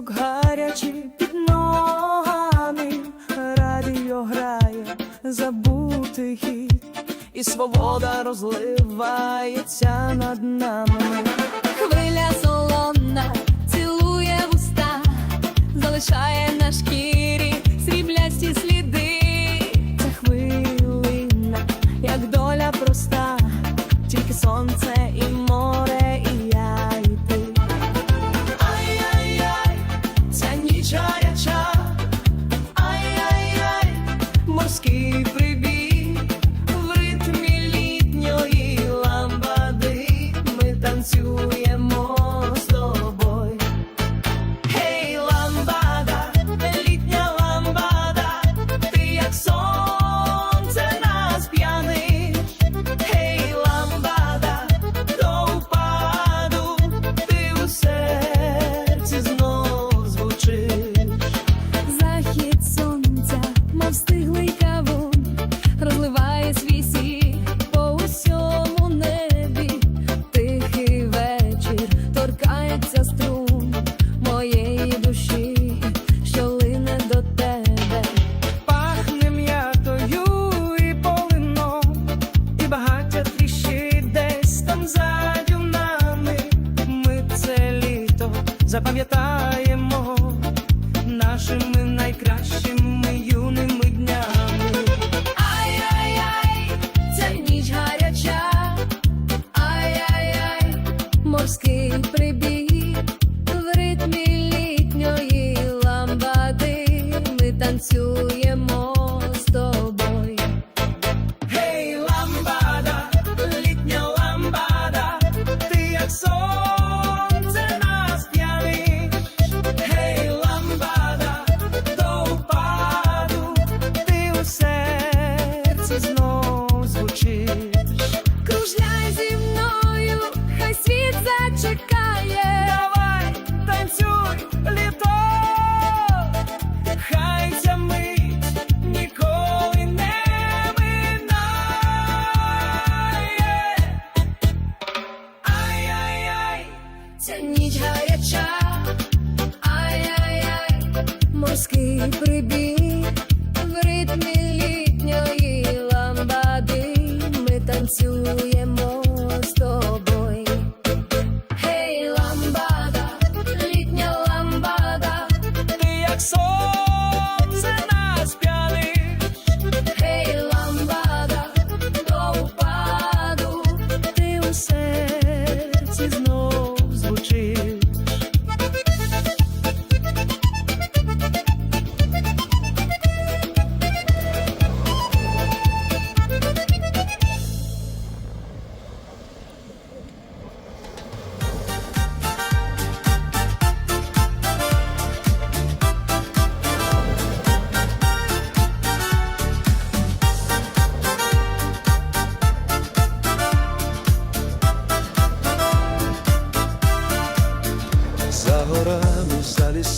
пісок гарячий під ногами, радіо грає, забутий хід, і свобода розливається над нами. Хвиля солона цілує вуста, залишає на шкірі сріблясті сліди. Ця хвилина, як доля проста, тільки сонце і танцюємо з тобою.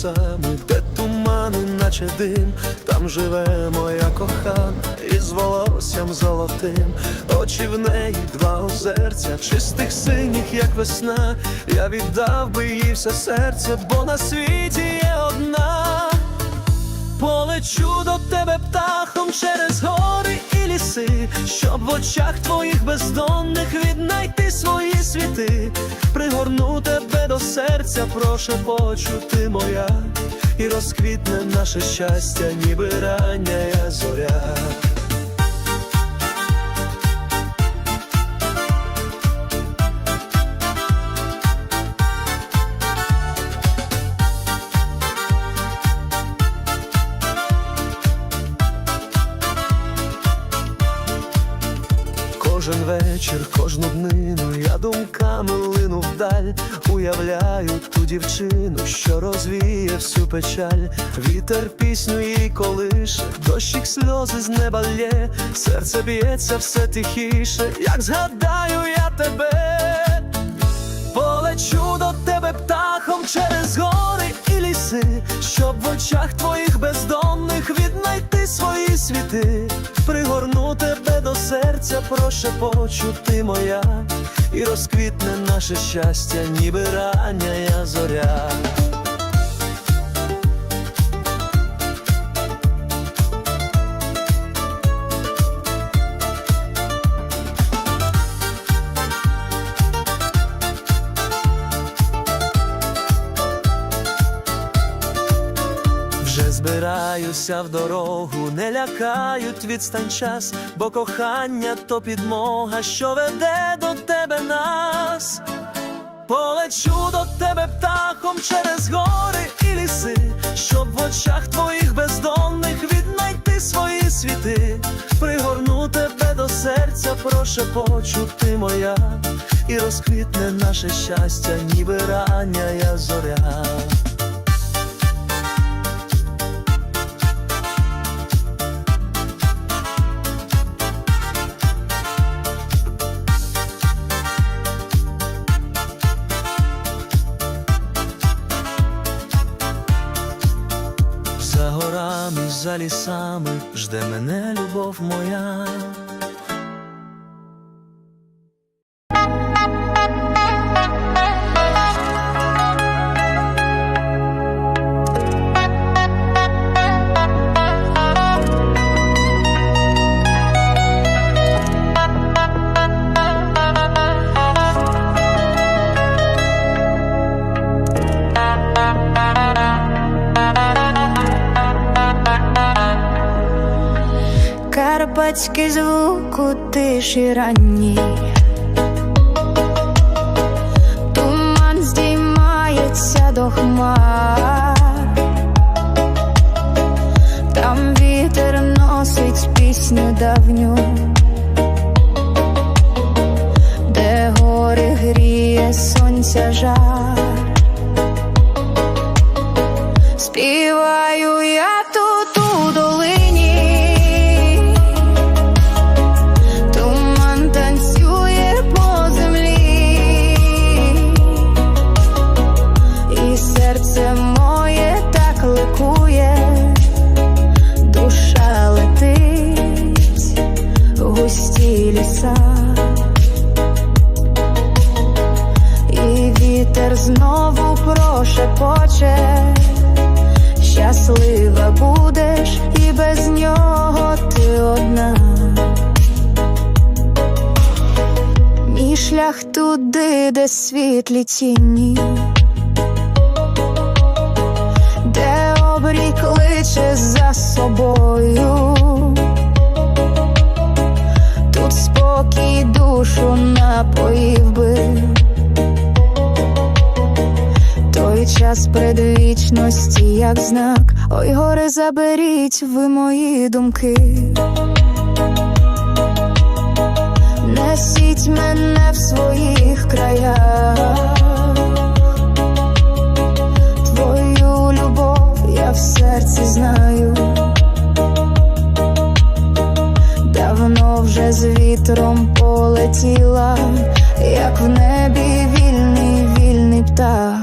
Лісами, де тумани, наче дим, там живе моя кохана із волоссям золотим, очі в неї два озерця, чистих синіх, як весна. Я віддав би їй все серце, бо на світі є одна. Полечу до тебе птахом через гори і ліси, щоб в очах твоїх бездонних віднайти свої світи, пригорну тебе до серця, прошепочу ти моя, і розквітне наше щастя, ніби рання зоря. Вдаль, уявляю ту дівчину, що розвіє всю печаль, вітер пісню їй колише, дощик сльози з неба лє, серце б'ється все тихіше, як згадаю я тебе, полечу до тебе птахом через гори і ліси, щоб в очах твоїх бездонних віднайти свої світи, пригорну тебе до серця, прошепочу ти моя, і розквітне наше щастя, ніби рання зоря. Вже збираюся в дорогу, не лякають відстань час, бо кохання то підмога, що веде до тебе нас. Полечу до тебе птахом через гори і ліси, щоб в очах твоїх бездонних віднайти свої світи, пригорну тебе до серця, прошепочу ти моя, і розквітне наше щастя, ніби рання зоря. Лісами жде мене любов моя. Карпатський звук у тиші ранній Туман здіймається до хмар. Там вітер носить пісню давню. Де гори гріє сонця жар світлі тіні, де обрій кличе за собою, тут спокій душу напоїв би. Той час предвічності, як знак, ой, горе заберіть ви мої думки. Несіть мене в своїх краях, твою любов я в серці знаю. Давно вже з вітром полетіла, як в небі вільний, вільний птах.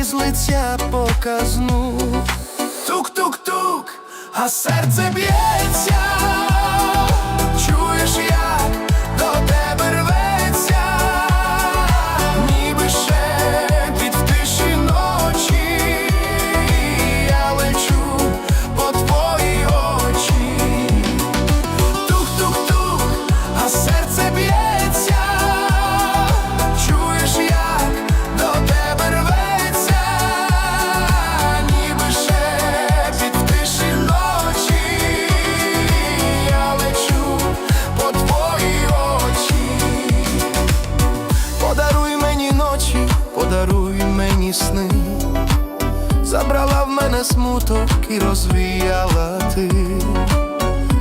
і з лиця показну. Тук-тук-тук, а серце б'ється. забрала в мене смуток і розвіяла ти.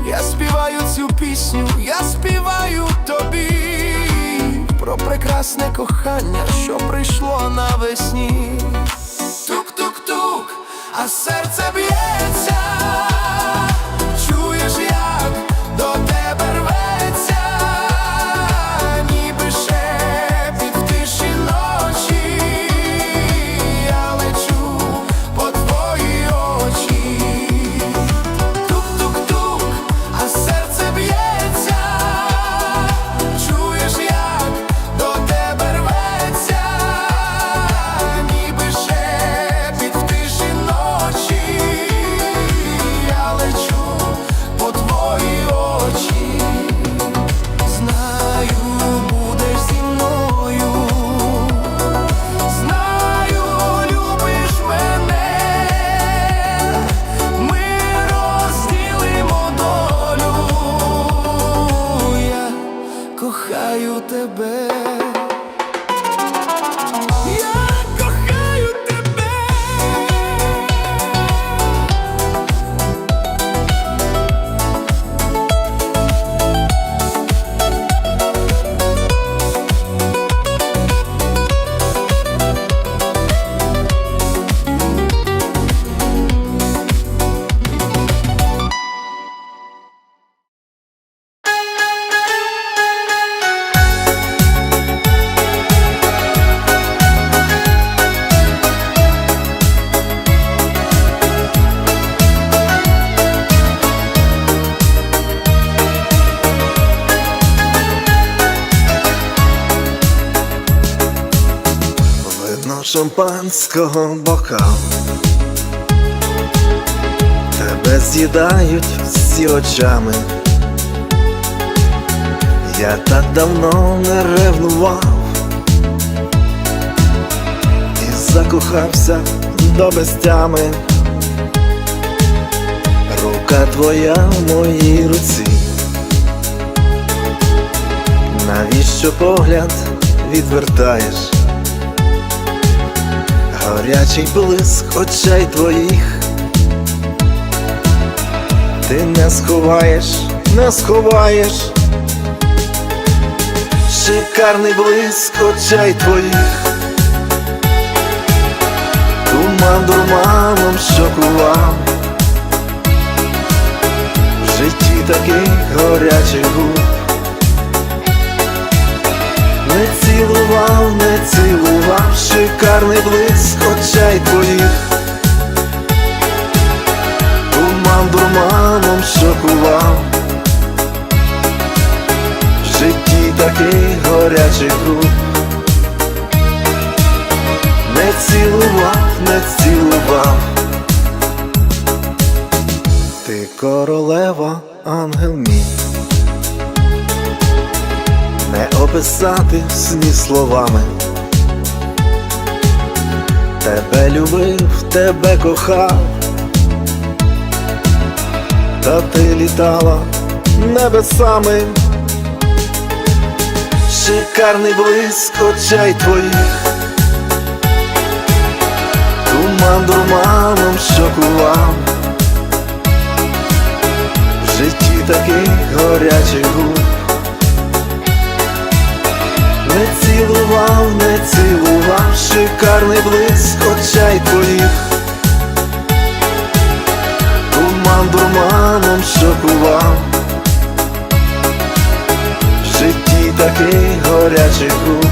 Я співаю цю пісню, я співаю тобі, про прекрасне кохання, що прийшло навесні. Тук-тук-тук, а серце б'ється. шампанського бокал тебе з'їдають всі очами, я так давно не ревнував і закохався до безтями, рука твоя в моїй руці, навіщо погляд відвертаєш? Горячий блиск очей твоїх. Ти не сховаєш, не сховаєш. Шикарний блиск очей твоїх. Туман дурманом шокував. В житті таких горячих губ. Не цілував, не цілував, шикарний блиск очей твоїх. Туман дурманом шокував. В житті таких горячих губ. Не цілував, не цілував. Ти королева, ангел мій. Не описати сні словами. Тебе любив, тебе кохав, та ти літала небесами. Шикарний блиск очей твоїх, туман дурманом шокував. В житті таких горячих губ. Цілував, не цілував, шикарний блиск очей твоїх. Туман дурманом шокував. В житті таких горячих губ.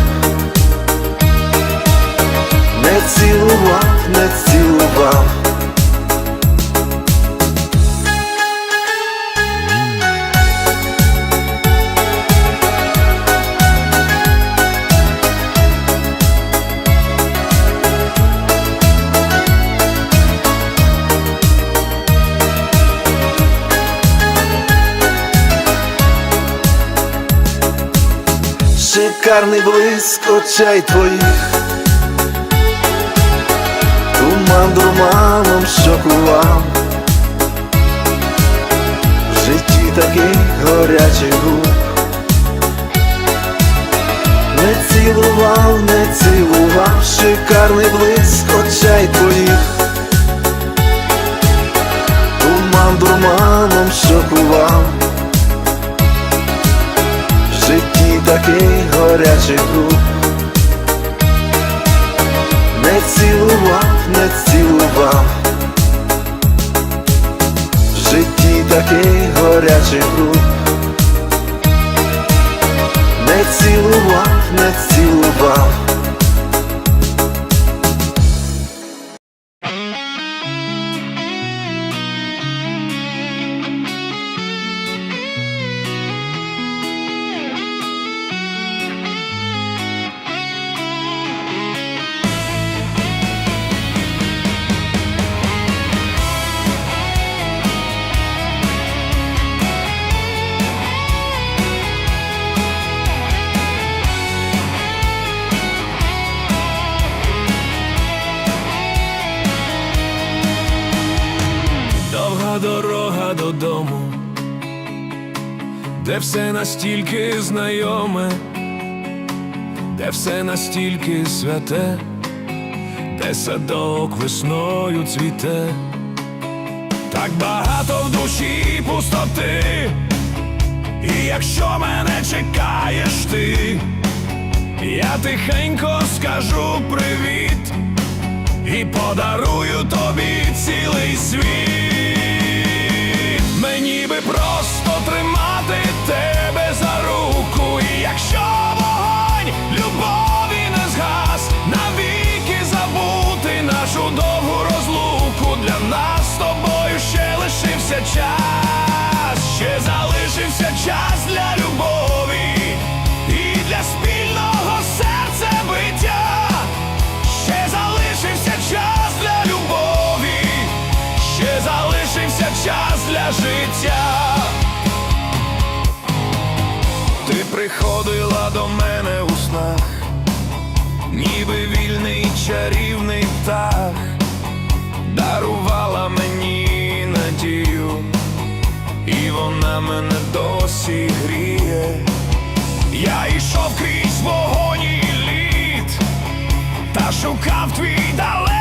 Не цілував, не цілував. Шикарний блиск очей твоїх, туман дурманом шокував. В житті таких горячих губ. Не цілував, не цілував, шикарний блиск очей твоїх. Туман дурманом шокував. Житті таких горячих губ. Не цілував, не цілував. В житті таких горячих губ. Не цілував, не цілував. Дорога додому, де все настільки знайоме, де все настільки святе, де садок весною цвіте, так багато в душі пустоти, і якщо мене чекаєш ти, я тихенько скажу привіт і подарую тобі цілий світ. Би просто тримати тебе за руку, і якщо вогонь любові не згас, навіки забути нашу довгу розлуку. Для нас з тобою ще лишився час, ще залишився час для любові життя. Ти приходила до мене у снах, ніби вільний чарівний птах, дарувала мені надію, і вона мене досі гріє. Я йшов крізь вогонь і лід та шукав твій далекий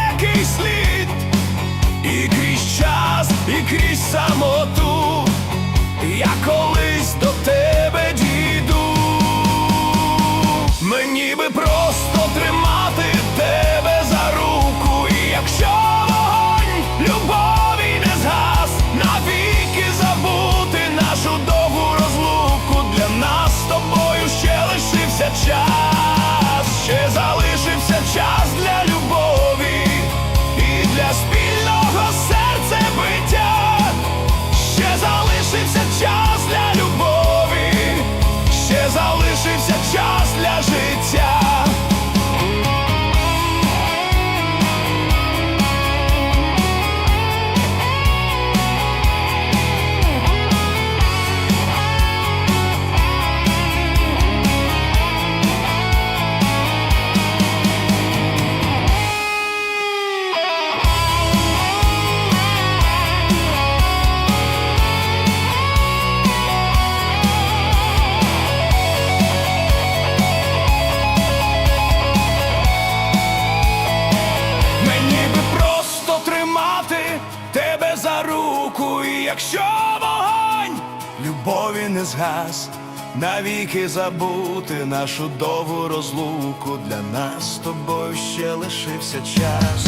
навіки забути нашу довгу розлуку. Для нас з тобою ще лишився час.